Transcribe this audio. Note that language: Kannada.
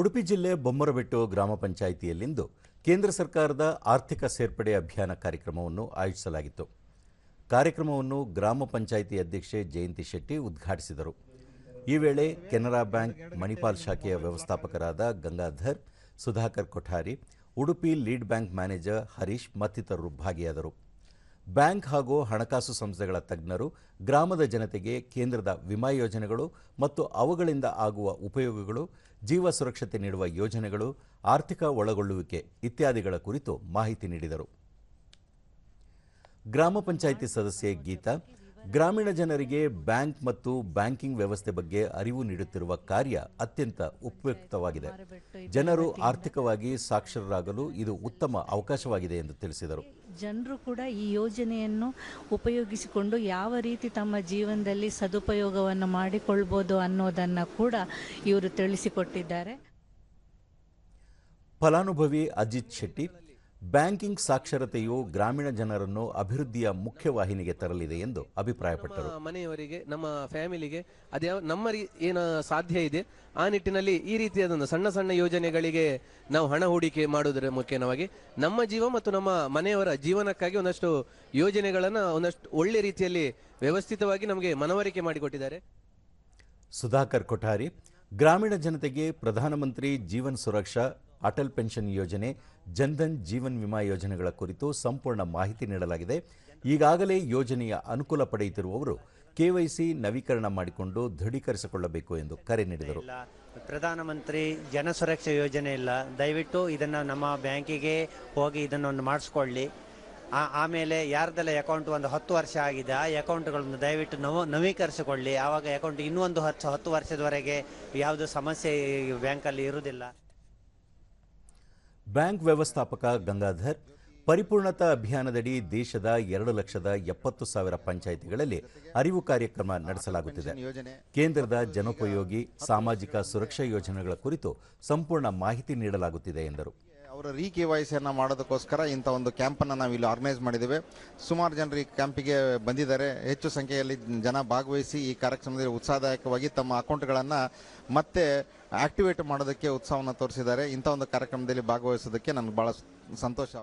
ಉಡುಪಿ ಜಿಲ್ಲೆ ಬೊಮ್ಮರಬೆಟ್ಟು ಗ್ರಾಮ ಪಂಚಾಯಿತಿಯಲ್ಲಿಂದು ಕೇಂದ್ರ ಸರ್ಕಾರದ ಆರ್ಥಿಕ ಸೇರ್ಪಡೆ ಅಭಿಯಾನ ಕಾರ್ಯಕ್ರಮವನ್ನು ಆಯೋಜಿಸಲಾಗಿತ್ತು. ಕಾರ್ಯಕ್ರಮವನ್ನು ಗ್ರಾಮ ಪಂಚಾಯಿತಿ ಅಧ್ಯಕ್ಷೆ ಜಯಂತಿ ಶೆಟ್ಟಿ ಉದ್ಘಾಟಿಸಿದರು. ಈ ವೇಳೆ ಕೆನರಾ ಬ್ಯಾಂಕ್ ಮಣಿಪಾಲ್ ಶಾಖೆಯ ವ್ಯವಸ್ಥಾಪಕರಾದ Gangadhar, Sudhakar Kothari, Udupi lead bank manager Harish ಮತ್ತಿತರರು ಭಾಗಿಯಾದರು. ಬ್ಯಾಂಕ್ ಹಾಗೂ ಹಣಕಾಸು ಸಂಸ್ಥೆಗಳ ತಜ್ಞರು, ಗ್ರಾಮದ ಜನತೆಗೆ ಕೇಂದ್ರದ ವಿಮಾ ಯೋಜನೆಗಳು ಮತ್ತು ಅವುಗಳಿಂದ ಆಗುವ ಉಪಯೋಗಗಳು, ಜೀವ ಸುರಕ್ಷತೆ ನೀಡುವ ಯೋಜನೆಗಳು, ಆರ್ಥಿಕ ಒಳಗೊಳ್ಳುವಿಕೆ ಇತ್ಯಾದಿಗಳ ಕುರಿತು ಮಾಹಿತಿ ನೀಡಿದರು. ಗ್ರಾಮ ಪಂಚಾಯಿತಿ ಸದಸ್ಯೆ ಗೀತಾ ಗ್ರಾಮೀಣ ಜನರಿಗೆ ಬ್ಯಾಂಕ್ ಮತ್ತು ಬ್ಯಾಂಕಿಂಗ್ ವ್ಯವಸ್ಥೆ ಬಗ್ಗೆ ಅರಿವು ನೀಡುತ್ತಿರುವ ಕಾರ್ಯ ಅತ್ಯಂತ ಉಪಯುಕ್ತವಾಗಿದೆ. ಜನರು ಆರ್ಥಿಕವಾಗಿ ಸಾಕ್ಷರರಾಗಲು ಇದು ಉತ್ತಮ ಅವಕಾಶವಾಗಿದೆ ಎಂದು ತಿಳಿಸಿದರು. ಜನರು ಕೂಡ ಈ ಯೋಜನೆಯನ್ನು ಉಪಯೋಗಿಸಿಕೊಂಡು ಯಾವ ರೀತಿ ತಮ್ಮ ಜೀವನದಲ್ಲಿ ಸದುಪಯೋಗವನ್ನು ಮಾಡಿಕೊಳ್ಬೋದು ಅನ್ನೋದನ್ನು ಕೂಡ ಇವರು ತಿಳಿಸಿಕೊಟ್ಟಿದ್ದಾರೆ. ಫಲಾನುಭವಿ ಅಜಿತ್ ಶೆಟ್ಟಿ ಬ್ಯಾಂಕಿಂಗ್ ಸಾಕ್ಷರತೆಯು ಗ್ರಾಮೀಣ ಜನರನ್ನು ಅಭಿವೃದ್ಧಿಯ ಮುಖ್ಯವಾಹಿನಿಗೆ ತರಲಿದೆ ಎಂದು ಅಭಿಪ್ರಾಯಪಟ್ಟರು. ಮನೆಯವರಿಗೆ ನಮ್ಮ ಫ್ಯಾಮಿಲಿಗೆ ಅದೇ ನಮ್ಮ ಏನು ಸಾಧ್ಯ ಇದೆ ಆ ನಿಟ್ಟಿನಲ್ಲಿ ಈ ರೀತಿಯಾದ ಸಣ್ಣ ಸಣ್ಣ ಯೋಜನೆಗಳಿಗೆ ನಾವು ಹಣ ಹೂಡಿಕೆ ಮಾಡುವುದರ ಮುಖ್ಯವಾಗಿ ನಮ್ಮ ಜೀವ ಮತ್ತು ನಮ್ಮ ಮನೆಯವರ ಜೀವನಕ್ಕಾಗಿ ಒಂದಷ್ಟು ಯೋಜನೆಗಳನ್ನು ಒಂದಷ್ಟು ಒಳ್ಳೆ ರೀತಿಯಲ್ಲಿ ವ್ಯವಸ್ಥಿತವಾಗಿ ನಮಗೆ ಮನವರಿಕೆ ಮಾಡಿಕೊಟ್ಟಿದ್ದಾರೆ. ಸುಧಾಕರ್ ಕೊಠಾರಿ ಗ್ರಾಮೀಣ ಜನತೆಗೆ ಪ್ರಧಾನಮಂತ್ರಿ ಜೀವನ್ ಸುರಕ್ಷಾ ಅಟಲ್ ಪೆನ್ಷನ್ ಯೋಜನೆ ಜನ್ಧನ್ ಜೀವನ್ ವಿಮಾ ಯೋಜನೆಗಳ ಕುರಿತು ಸಂಪೂರ್ಣ ಮಾಹಿತಿ ನೀಡಲಾಗಿದೆ. ಈಗಾಗಲೇ ಯೋಜನೆಯ ಅನುಕೂಲ ಪಡೆಯುತ್ತಿರುವವರು ಕೆವೈಸಿ ನವೀಕರಣ ಮಾಡಿಕೊಂಡು ದೃಢೀಕರಿಸಿಕೊಳ್ಳಬೇಕು ಎಂದು ಕರೆ ನೀಡಿದರು. ಪ್ರಧಾನಮಂತ್ರಿ ಜನ ಸುರಕ್ಷಾ ಯೋಜನೆ ಇಲ್ಲ. ದಯವಿಟ್ಟು ಇದನ್ನು ನಮ್ಮ ಬ್ಯಾಂಕಿಗೆ ಹೋಗಿ ಇದನ್ನೊಂದು ಮಾಡಿಸ್ಕೊಳ್ಳಿ. ಆಮೇಲೆ ಯಾರ್ದೆಲ್ಲ ಅಕೌಂಟ್ ಒಂದು ಹತ್ತು ವರ್ಷ ಆಗಿದೆ, ಆ ಅಕೌಂಟ್ಗಳನ್ನು ದಯವಿಟ್ಟು ನವ, ನವೀಕರಿಸಿಕೊಳ್ಳಿ. ಆವಾಗ ಅಕೌಂಟ್ ಇನ್ನೊಂದು ಹತ್ತು ಹತ್ತು ವರ್ಷದವರೆಗೆ ಯಾವುದು ಸಮಸ್ಯೆ ಬ್ಯಾಂಕಲ್ಲಿ ಇರುವುದಿಲ್ಲ. ಬ್ಯಾಂಕ್ ವ್ಯವಸ್ಥಾಪಕ ಗಂಗಾಧರ್, ಪರಿಪೂರ್ಣತಾ ಅಭಿಯಾನದಡಿ ದೇಶದ ಎರಡು ಲಕ್ಷದ ಎಪ್ಪತ್ತು ಸಾವಿರ ಪಂಚಾಯಿತಿಗಳಲ್ಲಿ ಅರಿವು ಕಾರ್ಯಕ್ರಮ ನಡೆಸಲಾಗುತ್ತಿದೆ. ಕೇಂದ್ರದ ಜನೋಪಯೋಗಿ, ಸಾಮಾಜಿಕ ಸುರಕ್ಷಾ ಯೋಜನೆಗಳ ಕುರಿತು ಸಂಪೂರ್ಣ ಮಾಹಿತಿ ನೀಡಲಾಗುತ್ತಿದೆ ಎಂದರು. ಅವರ ರೀ ಕೆ ವೈ ಸಿಯನ್ನು ಮಾಡೋದಕ್ಕೋಸ್ಕರ ಇಂಥ ಒಂದು ಕ್ಯಾಂಪನ್ನು ನಾವು ಇಲ್ಲಿ ಆರ್ಗನೈಸ್ ಮಾಡಿದ್ದೇವೆ. ಸುಮಾರು ಜನರು ಈ ಕ್ಯಾಂಪಿಗೆ ಬಂದಿದ್ದಾರೆ. ಹೆಚ್ಚು ಸಂಖ್ಯೆಯಲ್ಲಿ ಜನ ಭಾಗವಹಿಸಿ ಈ ಕಾರ್ಯಕ್ರಮದಲ್ಲಿ ಉತ್ಸಾಹದಾಯಕವಾಗಿ ತಮ್ಮ ಅಕೌಂಟ್ಗಳನ್ನು ಮತ್ತೆ ಆಕ್ಟಿವೇಟ್ ಮಾಡೋದಕ್ಕೆ ಉತ್ಸಾಹವನ್ನು ತೋರಿಸಿದ್ದಾರೆ. ಇಂಥ ಒಂದು ಕಾರ್ಯಕ್ರಮದಲ್ಲಿ ಭಾಗವಹಿಸೋದಕ್ಕೆ ನನಗೆ ಭಾಳ ಸಂತೋಷ